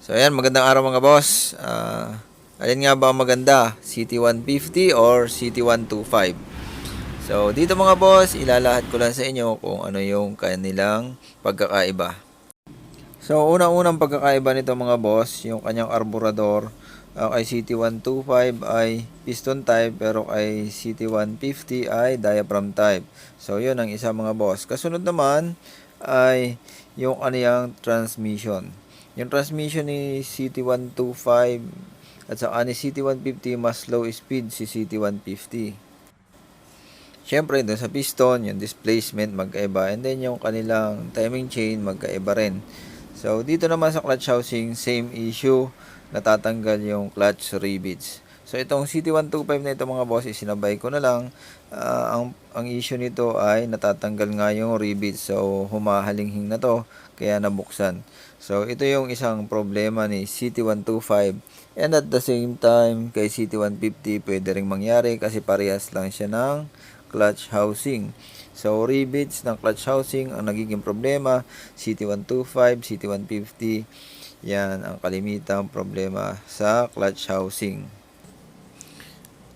So ayan, magandang araw mga boss. Ah, alin nga ba ang maganda? CT150 or CT125? So dito mga boss, ilalahat ko lang sa inyo kung ano yung kanilang pagkakaiba. So unang-unang pagkakaiba nito mga boss, yung kanyang arborador ah, kay CT125 ay piston type pero kay CT150 ay diaphragm type. So yun ang isa mga boss. Kasunod naman ay yung kaniyang transmission. Yung transmission ni CT125 at saka ni CT150 mas low speed si CT150. Siyempre, dun sa piston, yung displacement magkaiba. And then, yung kanilang timing chain magkaiba rin. So, dito naman sa clutch housing, same issue. Natatanggal yung clutch rivets. So, itong CT125 na ito mga boss, isinabay ko na lang. Ah, ang, ang issue nito ay natatanggal nga yung rivets. So, humahalinghing na to, kaya nabuksan. So, ito yung isang problema ni CT125. And at the same time, kay CT150, pwede ring mangyari kasi parehas lang siya ng clutch housing. So, rivets ng clutch housing ang nagiging problema. CT125, CT150, yan ang kalimitang problema sa clutch housing.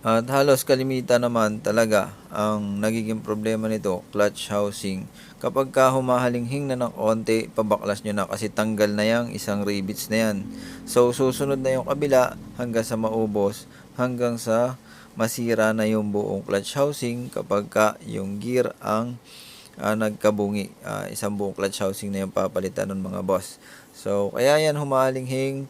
At halos kalimitan naman talaga ang nagiging problema nito, clutch housing. Kapag ka humahalinghing na ng konti, pabaklas nyo na kasi tanggal na yung isang rivets na yan. So, susunod na yung kabila hanggang sa maubos, hanggang sa masira na yung buong clutch housing kapag ka yung gear ang ah, nagkabungi. Ah, isang buong clutch housing na yung papalitan ng mga boss. So, kaya yan humahalinghing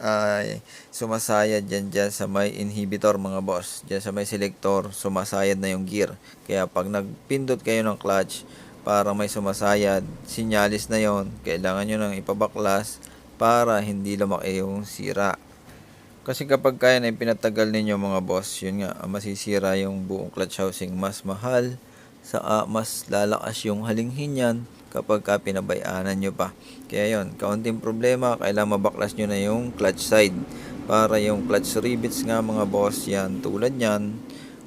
ay sumasayad dyan dyan sa may inhibitor mga boss. Dyan sa may selector, sumasayad na yung gear. Kaya pag nagpindot kayo ng clutch para may sumasayad, sinyalis na yon Kailangan nyo nang ipabaklas para hindi lumaki yung sira. Kasi kapag kaya na pinatagal ninyo mga boss, yun nga, masisira yung buong clutch housing. Mas mahal, sa ah, mas lalakas yung halinghin yan kapag ka pinabayaanan nyo pa. Kaya yon kaunting problema, kailangan mabaklas nyo na yung clutch side. Para yung clutch rivets nga mga boss, yan tulad yan,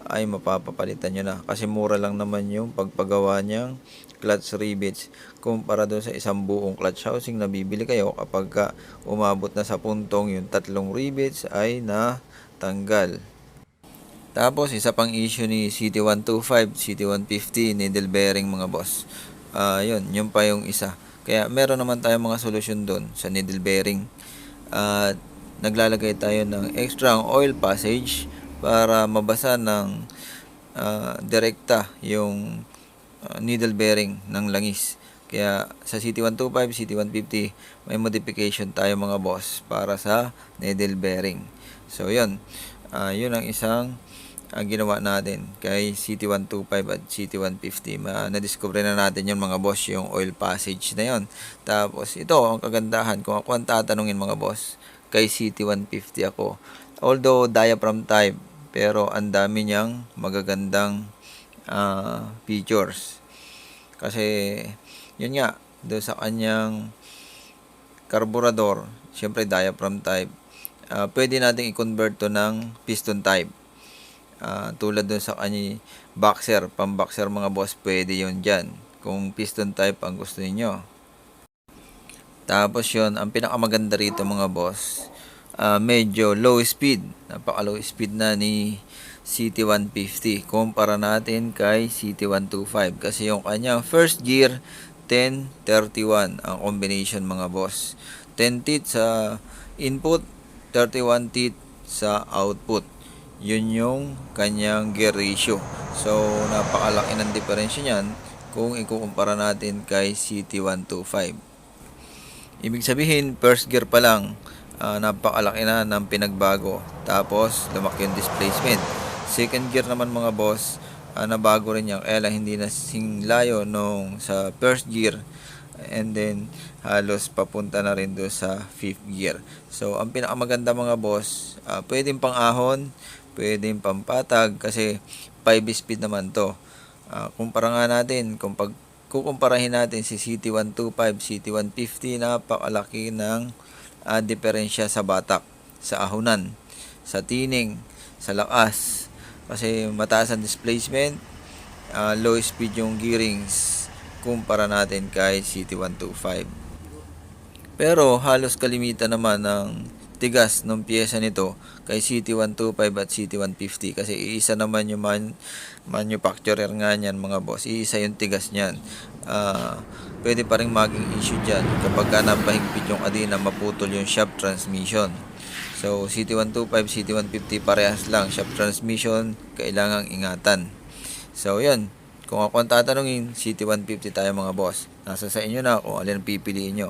ay mapapapalitan nyo na. Kasi mura lang naman yung pagpagawa niyang clutch rivets kumpara doon sa isang buong clutch housing na bibili kayo kapag ka umabot na sa puntong yung tatlong rivets ay natanggal. Tapos, isa pang issue ni CT125, CT150, needle bearing mga boss. Ah, yun, yun pa yung isa. Kaya meron naman tayong mga solusyon doon sa needle bearing. At naglalagay tayo ng extra oil passage para mabasa ng ah, direkta yung ah, needle bearing ng langis. Kaya sa CT125, CT150, may modification tayo mga boss para sa needle bearing. So, yun. Ah, yun ang isang ang ginawa natin kay CT125 at CT150. Ma na-discover na natin yung mga boss, yung oil passage na yon. Tapos ito, ang kagandahan, kung ako ang tatanungin mga boss, kay CT150 ako. Although diaphragm type, pero ang dami niyang magagandang ah, features. Kasi, yun nga, doon sa kanyang carburetor, syempre diaphragm type, ah, pwede nating i-convert to ng piston type. Ah, tulad dun sa kanya boxer, pang-boxer mga boss, pwede yun dyan. Kung piston type ang gusto niyo. Tapos yun, ang pinakamaganda rito mga boss, ah, medyo low speed. Napaka low speed na ni CT150. Kumpara natin kay CT125. Kasi yung kanyang first gear, 1031 ang combination mga boss. 10 teeth sa input, 31 teeth sa output. Yun yung kanyang gear ratio. So, napakalaki ng diferensya niyan kung ikukumpara natin kay CT125. Ibig sabihin, first gear pa lang, ah, napakalaki na ng pinagbago. Tapos, lumaki yung displacement. Second gear naman mga boss, ah, nabago rin yan. Kaya lang hindi na sing layo nung sa first gear. And then, halos papunta na rin doon sa fifth gear. So, ang pinakamaganda mga boss, ah, pwedeng pang ahon, pwedeng pampatag kasi 5 speed naman to. Ah, kumpara nga natin, kung pag kukumparahin natin si CT125, CT150, napakalaki ng ah, diferensya sa batak, sa ahonan, sa tining, sa lakas. Kasi mataas ang displacement, ah, low speed yung gearings kumpara natin kay CT125. Pero halos kalimitan naman ng tigas ng pyesa nito kay CT125 at CT150 kasi iisa naman yung man, manufacturer nga niyan mga boss. Iisa yung tigas niyan. Ah, pwede pa rin maging issue dyan kapag ka napahigpit yung adina maputol yung shaft transmission. So CT125, CT150 parehas lang shaft transmission kailangang ingatan. So yan, kung ako ang tatanungin, CT150 tayo mga boss. Nasa sa inyo na kung alin pipiliin nyo.